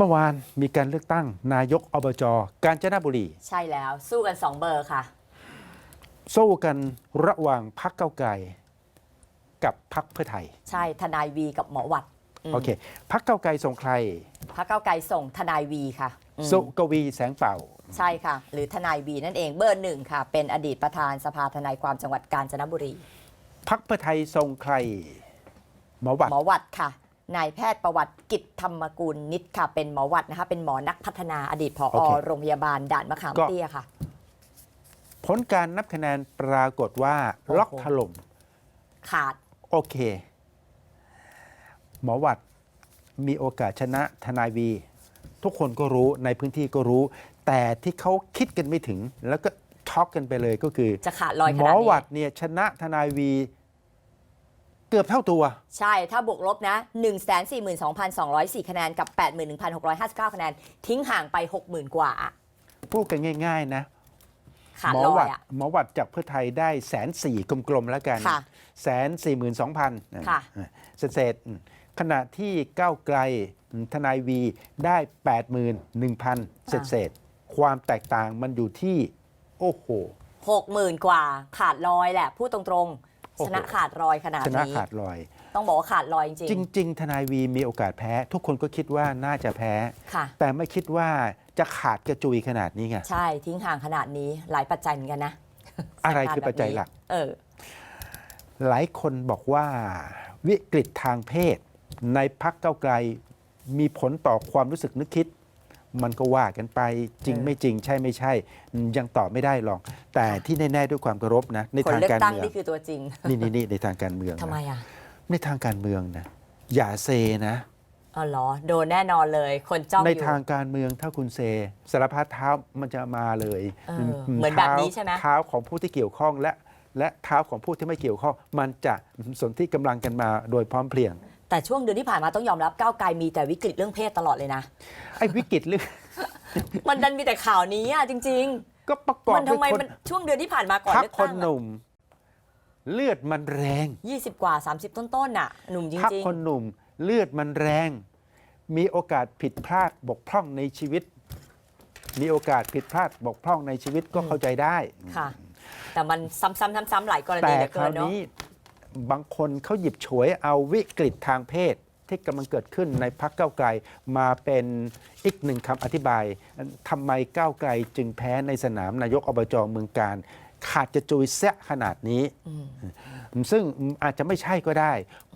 เมื่อวานมีการเลือกตั้งนายกอบจกาญจนบุรี ใช่แล้วสู้กัน 2 เบอร์ค่ะ สู้กันระหว่างพักเก้าวไกลกับพักเพื่อไทย ใช่ทนายวีกับหมอหวัดมโอเคพักเก้าวไกลส่งใครพักเก้าวไกลส่งทนายวีค่ะอืมสุกวีแสงเป่า ใช่ค่ะ หรือทนายวีนั่นเองเบอร์หนึ่งค่ะ เป็นอดีตประธานสภาทนายความจังหวัดกาญจนบุรี พักเพื่อไทยส่งใครหมอวัดหมอหวัดค่ะ นายแพทย์ประวัติกิจธรรมกุลนิดค่ะ เป็นหมอหวัดนะคะ เป็นหมอนักพัฒนาอดีตผอโรงพยาบาลด่านมะขามเตี้ยค่ะ ผลการนับคะแนนปรากฏว่าโอ้โห ล็อกถล่มขาด โอเค หมอวัดมีโอกาสชนะทนายวี ทุกคนก็รู้ในพื้นที่ก็รู้ แต่ที่เขาคิดกันไม่ถึง แล้วก็ช็อกกันไปเลยก็คือ จะขาดลอยขหมนาอดนี้วัดเนี่ยชนะทนายวี เกือบเท่าตัว ใช่ถ้าบวกลบนะ 142,204 คะแนนกับ 81,659 คะแนน ทิ้งห่างไป 60,000 กว่าพูดกันง่าย ๆ นะขาดหมอลอวัยดอะหมอวัดจากเพื่อไทยได้แสนสี่กลมๆแล้วกันค่ะ แสนสี่หมื่นสองพันค่ะ เศษๆขณะที่ก้าวไกลทนายวีได้แปดหมื่นหนึ่งพันเศษๆความแตกต่างมันอยู่ที่ โอ้โห 60,000 กว่า ขาดลอยแหละ พูดตรง โอ้ๆโห ชนะขาดลอยขนาดชนะนี้ ขาดลอย ต้องบอกว่าขาดลอยจริงจริง ๆ ทนายวีมีโอกาสแพ้ ทุกคนก็คิดว่าน่าจะแพ้ ๆค่ะ แต่ไม่คิดว่าจะขาดกระจุยขนาดนี้ไง ใช่ทิ้งห่างขนาดนี้หลายปัจจัยเหมือนกันนะอะไรคือปัจจัยหลัก เออ หลายคนบอกว่าวิกฤตทางเพศ ในพักเก้าวไกลมีผลต่อความรู้สึกนึกคิด มันก็ว่ากันไปจริงเออไม่จริงใช่ไม่ใช่ ยังตอบไม่ได้หรอก แต่ที่แน่ๆด้วยความเคารพนะในคนทางเลือกการตั้งเมืองนี่คือตัวจริงนี่นี่นี่ในทางการเมืองนะทำไมอะในทางการเมืองนะอย่าเซนะอ๋อเหรอโดนแน่นอนเลย คนจ้องในอยู่ทางการเมืองถ้าคุณเซสารพัดเท้ามันจะมาเลยเออเหมือนแบบนี้ใช่ไหมเท้าของผู้ที่เกี่ยวข้องและและเท้าของผู้ที่ไม่เกี่ยวข้อง มันจะสนที่กำลังกันมาโดยพร้อมเพรียง แต่ช่วงเดือนที่ผ่านมาต้องยอมรับก้าวไกลมีแต่วิกฤตเรื่องเพศตลอดเลยนะ ไอ้วิกฤตเรื่อง มันดันมีแต่ข่าวนี้อะจริง ก็ประกๆ อบมันด้วทำไมยคนมันช่วงเดือนที่ผ่านมาก่อนพักเลือกคนตั้งหนุ่ม เลือดมันแรง ยี่สิบกว่า 30 ต้นๆน่ะ หนุ่มจพักริงคนหนุ่มเลือดมันแรง มีโอกาสผิดพลาดบกพร่องในชีวิต มีโอกาสผิดพลาดบกพร่องในชีวิตก็เข้าใจได้ ๆค่ะ แต่มันซ้ำๆๆๆหลายกรณีแต่เหลือคเกิรานวเนาะนี้ บางคนเขาหยิบฉวยเอาวิกฤตทางเพศ ที่กำลังเกิดขึ้นในพักเก้าวไกลมาเป็นอีกหนึ่งคำอธิบายทำไมก้าวไกลจึงแพ้ในสนามนายกอบจเมืองการ ขาดจะจุยแซะขนาดนี้ ซึ่งอาจจะไม่ใช่ก็ได้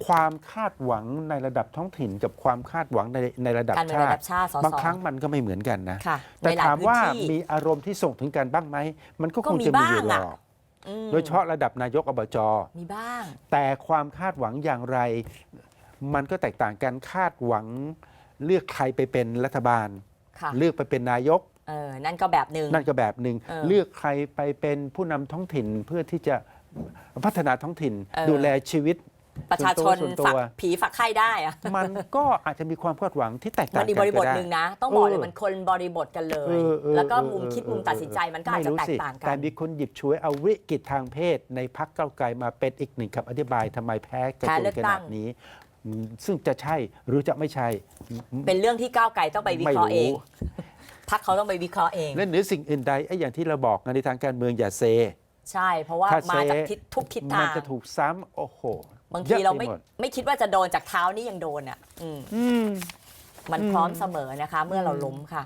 ความคาดหวังในระดับท้องถิ่นกับความคาดหวังในในระดับการเมืองชาระดัติบชาติสส บางครั้งมันก็ไม่เหมือนกันนะ ค่ะแต่ในหลายถามพื้นว่าที่ มีอารมณ์ที่ส่งถึงกันบ้างไหม มันก็ก็คงมีจะมีอยู่บ้างหรอะอกอืม โดยเฉพาะระดับนายกอบจมีบ้าง แต่ความคาดหวังอย่างไร มันก็แตกต่างกันคาดหวังเลือกใครไปเป็นรัฐบาล ค่ะเลือกไปเป็นนายก เออนั่นก็แบบหนึ่ง นั่นก็แบบหนึ่งเออเลือกใครไปเป็นผู้นำท้องถิ่นเพื่อที่จะพัฒนาท้องถิ่น เออ ดูแลชีวิต ประชาชนส่วนตัว ฝักผีฝักไข้ได้อะมันก็อาจจะมีความคาดหวังที่แตกต่ามังนอีกกับริบทก็ได้ หนึ่งนะ ต้องบอกเลยเออมันคนบริบทกันเลย เออเออแล้วก็เออมุมคิดเออมุมตัดสินใจมันก็อาจจะไม่รู้แตกสิต่างกัแต่นมีคนหยิบฉวยเอาวิกฤตทางเพศในพักเก้าวไกลมาเป็นอีกหนึ่งคำอธิบายทำไมแพ้กระแพ้จุเลืยอกขตั้นางดนี้อืมซึ่งจะใช่หรือจะไม่ใช่เป็นเรื่องที่ก้าวไกลต้องไปวิไม่เคราะห์เอรู้งพักเขาต้องไปวิเคราะห์เอง และเหนือสิ่งอื่นใดไอ้อย่างที่เราบอกในทางการเมืองอย่าเซ ใช่ เพราะว่าถ้ามาจากเซทิศทุกทิศมัทาง จะถูกซ้ำโอ้โห บางยทีอะเราไปไม่หมด ไม่คิดว่าจะโดนจากเท้านี่ยังโดนอะอืมอืม มันอืมพร้อมเสมอนะคะ เมื่อเราล้มค่ะ